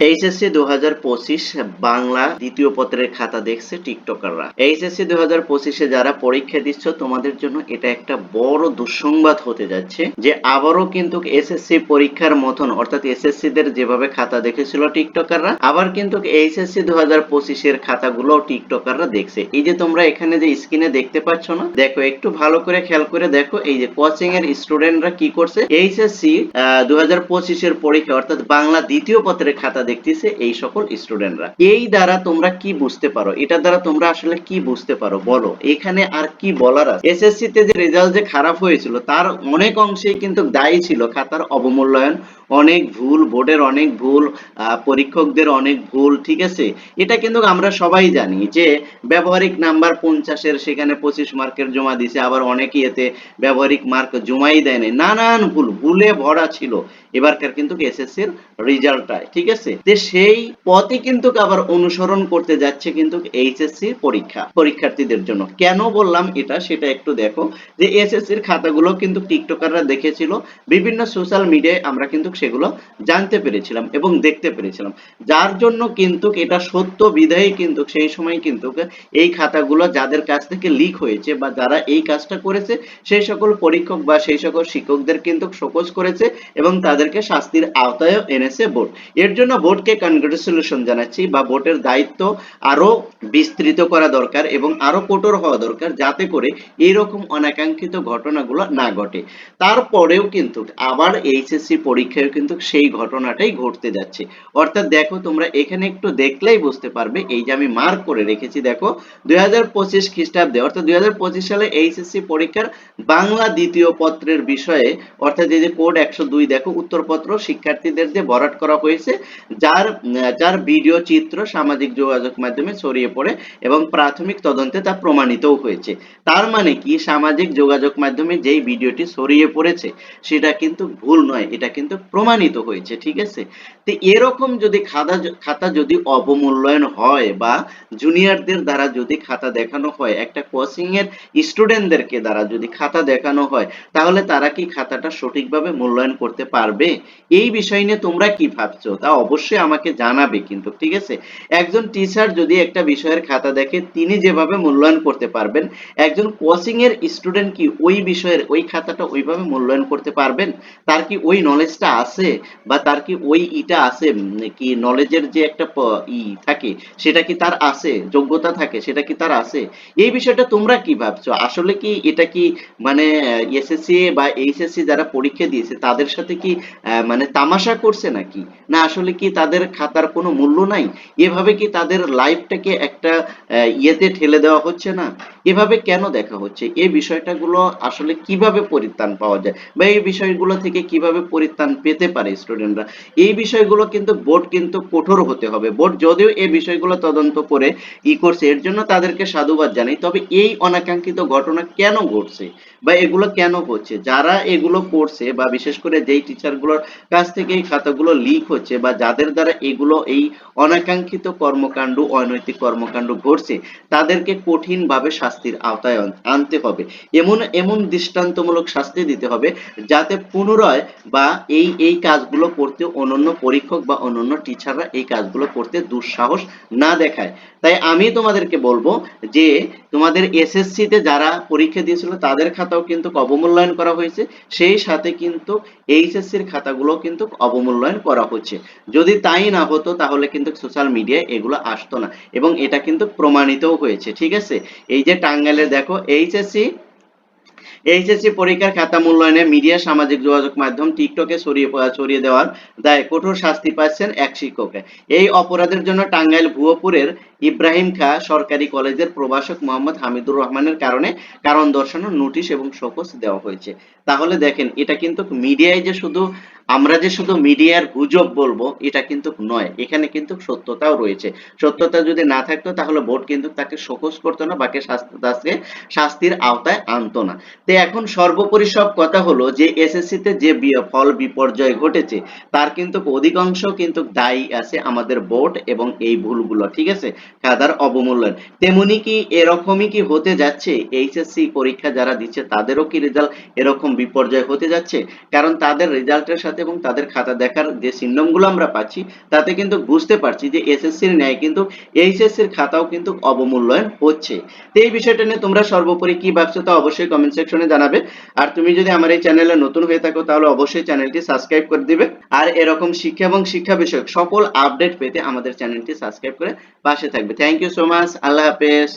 HSC দু হাজার পঁচিশ বাংলা দ্বিতীয় পত্রের খাতা দেখছে টিকটকাররা। এইচএসসি দু হাজার পঁচিশে যারা পরীক্ষা দিচ্ছ, তোমাদের জন্য এটা একটা বড় দুঃসংবাদ হতে যাচ্ছে যে আবারও কিন্তু এসএসসি পরীক্ষার মতন, অর্থাৎ এসএসসি দের যেভাবে খাতা দেখেছিল টিকটকাররা, আবার কিন্তু এইচএসসি দু হাজার পঁচিশের খাতাগুলো টিকটকাররা দেখছে। এই যে তোমরা এখানে যে স্ক্রিনে দেখতে পাচ্ছ না, দেখো, একটু ভালো করে খেয়াল করে দেখো, এই যে কোচিং এর স্টুডেন্টরা কি করছে? এইচএসসি দু হাজার পঁচিশের পরীক্ষা, অর্থাৎ বাংলা দ্বিতীয় পত্রের খাতা দেখতেছে এই সকল স্টুডেন্টরা এই দ্বারা তোমরা কি বুঝতে পারো? এটা দ্বারা তোমরা আসলে কি বুঝতে পারো? বলো। এখানে আর কি বলার আছে? এসএসসি তে যে রেজাল্ট যে খারাপ হয়েছিল, তার অনেক অংশেই কিন্তু দায়ী ছিল খাতার অবমূল্যায়ন। অনেক ভুল, বোর্ডের অনেক ভুল পরীক্ষকদের অনেক ভুল, ঠিক আছে? এটা কিন্তু আমরা সবাই জানি যে ব্যবহারিক নাম্বার পঞ্চাশের, সেখানে পঁচিশ মার্কের জমা দিছে, আবার অনেকে এতে ব্যবহারিক মার্ক জমাই দেয় নাই নানান ভুল, ভুলে ভরা ছিল। এবারকার কিন্তু এসএসসির রেজাল্টটায় ঠিক আছে? যে সেই পথে কিন্তু আবার অনুসরণ করতে যাচ্ছে কিন্তু এইচএসসি পরীক্ষা, পরীক্ষার্থীদের জন্য। কেন বললাম এটা সেটা একটু দেখো, যে এসএসসির খাতাগুলো কিন্তু টিকটকাররা দেখেছিল, বিভিন্ন সোশ্যাল মিডিয়ায় আমরা কিন্তু সেগুলো জানতে পেরেছিলাম এবং দেখতে পেরেছিলাম। যার জন্য কিন্তু এটা সত্য বিধায়ী কিন্তু সেই সময় কিন্তু এই খাতাগুলো যাদের কাছ থেকে লিক হয়েছে বা যারা এই কাজটা করেছে, সেই সকল পরীক্ষক বা সেই সকল শিক্ষকদের কিন্তু শোকজ করেছে এবং তাদেরকে শাস্তির আওতায় এনেছে বোর্ড। এর জন্য বোর্ডকে কনগ্রেচুলেশন জানাচ্ছি বা বোর্ডের দায়িত্ব আরও বিস্তৃত করা দরকার এবং আরও কঠোর হওয়া দরকার যাতে করে এইরকম অনাকাঙ্ক্ষিত ঘটনাগুলো না ঘটে। তারপরেও কিন্তু আবার এইচএসসি পরীক্ষায় কিন্তু সেই ঘটনাটাই ঘটতে যাচ্ছে। অর্থাৎ দেখো তোমরা এখানে একটু দেখলেই বুঝতে পারবে, এই যে আমি মার্ক করে রেখেছি, দেখো দুই হাজার পঁচিশ খ্রিস্টাব্দে, অর্থাৎ দুই হাজার পঁচিশ সালে এইচএসসি পরীক্ষার বাংলা দ্বিতীয় পত্রের বিষয়ে, অর্থাৎ এই যে কোড একশো দুই, দেখো উত্তরপত্র শিক্ষার্থীদের যে বরাট করা হয়েছে যার যার ভিডিও চিত্র সামাজিক যোগাযোগ মাধ্যমে ছড়িয়ে পড়ে এবং প্রাথমিক তদন্তে তা প্রমাণিতও হয়েছে। তার মানে কি? সামাজিক যোগাযোগ মাধ্যমে যেই ভিডিওটি ছড়িয়ে পড়েছে, সেটা কিন্তু ভুল নয়, এটা কিন্তু প্রমাণিত হয়েছে, ঠিক আছে? তো এরকম যদি খাতা খাতা যদি অবমূল্যায়ন হয় বা জুনিয়রদের দ্বারা যদি খাতা দেখানো হয়, একটা কোচিং এর স্টুডেন্টদেরকে দ্বারা যদি খাতা দেখানো হয়, তাহলে তারা কি খাতাটা সঠিকভাবে মূল্যায়ন করতে পারবে? এই বিষয় নিয়ে তোমরা কি ভাবছ? তা অবশ্যই আমাকে জানাবে কিন্তু, ঠিক আছে? একজন টিচার যদি একটা বিষয়ের খাতা দেখে, তিনি যেভাবে মূল্যায়ন করতে পারবেন, একজন কোচিং এর স্টুডেন্ট কি ওই বিষয়ের, ওই খাতাটা ওইভাবে মূল্যায়ন করতে পারবেন? তার কি ওই নলেজটা আছে? বা তার কি ওই ইটা আছে? কি নলেজের যে একটা ই থাকে, সেটা কি তার আছে? যোগ্যতা থাকে, সেটা কি তার আছে? এই বিষয়টা তোমরা কি ভাবছ? আসলে কি এটা কি মানে এসএসসি বা এইচএসসি যারা পরীক্ষা দিয়েছে, তাদের সাথে কি মানে তামাশা করছে নাকি? না আসলে কি তাদের খাতার কোনো মূল্য নাই? এভাবে কি তাদের লাইফটাকে একটা ইয়েতে ঠেলে দেওয়া হচ্ছে না? এভাবে কেন দেখা হচ্ছে? এই বিষয়টাগুলো আসলে কীভাবে পরিত্রাণ পাওয়া যায়? বা এই বিষয়গুলো থেকে কীভাবে পরিত্রাণ পেতে পারে স্টুডেন্টরা? এই বিষয়গুলো কিন্তু বোর্ড কিন্তু কঠোর হতে হবে। বোর্ড যদিও এই বিষয়গুলো তদন্ত করে ই করছে, এর জন্য তাদেরকে সাধুবাদ জানাই। তবে এই অনাকাঙ্ক্ষিত ঘটনা কেন ঘটছে? বা এগুলো কেন হচ্ছে? যারা এগুলো করছে বা বিশেষ করে যেই টিচারগুলোর কাছ থেকে এই খাতাগুলো লিক হচ্ছে বা যাদের দ্বারা এগুলো এই অনাকাঙ্ক্ষিত কর্মকাণ্ড, অনৈতিক কর্মকাণ্ড ঘটছে, তাদেরকে কঠিনভাবে শাস্তির আওতায় আনতে হবে। এমন এমন দৃষ্টান্তমূলক শাস্তি দিতে হবে যাতে পুনরায় বা এই এই কাজগুলো করতে অনন্য পরীক্ষক বা অনন্য টিচাররা এই কাজগুলো করতে দুঃসাহস না দেখায়। তাই আমি তোমাদেরকে বলব যে, তোমাদের এসএসসি তে যারা পরীক্ষা দিয়েছিল তাদের খাতাও কিন্তু অবমূল্যায়ন করা হয়েছে, সেই সাথে কিন্তু এইচএসসি এর খাতাগুলো কিন্তু অবমূল্যায়ন করা হচ্ছে। যদি তাই না হতো, তাহলে কিন্তু সোশ্যাল মিডিয়ায় এগুলো আসতো না। এবং এটা কিন্তু প্রমাণিতও হয়েছে, ঠিক আছে? এই যে টাঙ্গাইলে দেখো, এইচএসসি এইচএসসি পরীক্ষার খাতা মূল্যায়নে মিডিয়া সামাজিক যোগাযোগ মাধ্যম টিকটকে প- ছড়িয়ে দেওয়ার দায়ে কঠোর শাস্তি পাচ্ছেন এক শিক্ষকে এই অপরাধের জন্য টাঙ্গাইল ভুয়পুরের ইব্রাহিম খা সরকারি কলেজের প্রভাষক মোহাম্মদ হামিদুর রহমানের কারণে কারণ দর্শানোর নোটিশ এবং শোকজ দেওয়া হয়েছে। তাহলে দেখেন, এটা কিন্তু মিডিয়ায় যে শুধু আমরা যে শুধু মিডিয়ার গুজব বলব, এটা কিন্তু নয়। এখানে কিন্তু সত্যতাও রয়েছে। সত্যতা যদি না থাকতো, তাহলে বোর্ড কিন্তু তাকে শোকজ করতো না, বাকি শাস্তি শাস্তির আওতায় আনতো না। তো এখন সর্বোপরি সব কথা হলো যে এসএসসি তে যে ফল বিপর্যয় ঘটেছে, তার কিন্তু অধিকাংশ কিন্তু দায়ী আছে আমাদের বোর্ড এবং এই ভুলগুলো, ঠিক আছে? খাতার অবমূল্যায়ন। তেমনি কি এরকমই কি হতে যাচ্ছে? এইচএসসি পরীক্ষা যারা দিচ্ছে, তাদেরও কি রেজাল্ট এরকম বিপর্যয় হতে যাচ্ছে? কারণ তাদের রেজাল্টের সাথে এবং তাদের খাতা দেখার যে সিন্ডমগুলো আমরা পাচ্ছি, তাতে কিন্তু বুঝতে পারছি যে এসএসসির ন্যায় কিন্তু এইচএসসির খাতাও কিন্তু অবমূল্যায়ন হচ্ছে। তো এই বিষয়টা নিয়ে তোমরা সর্বোপরি কি ভাবছ তা অবশ্যই কমেন্ট সেকশনে জানাবে। আর তুমি যদি আমার এই চ্যানেলে নতুন হয়ে থাকো, তাহলে অবশ্যই চ্যানেলটি সাবস্ক্রাইব করে দিবে। আর এরকম শিক্ষা এবং শিক্ষা বিষয়ক সকল আপডেট পেতে আমাদের চ্যানেলটি সাবস্ক্রাইব করে পাশে থাকবে। থ্যাংক ইউ সো মাচ আল্লাহ হাফেজ।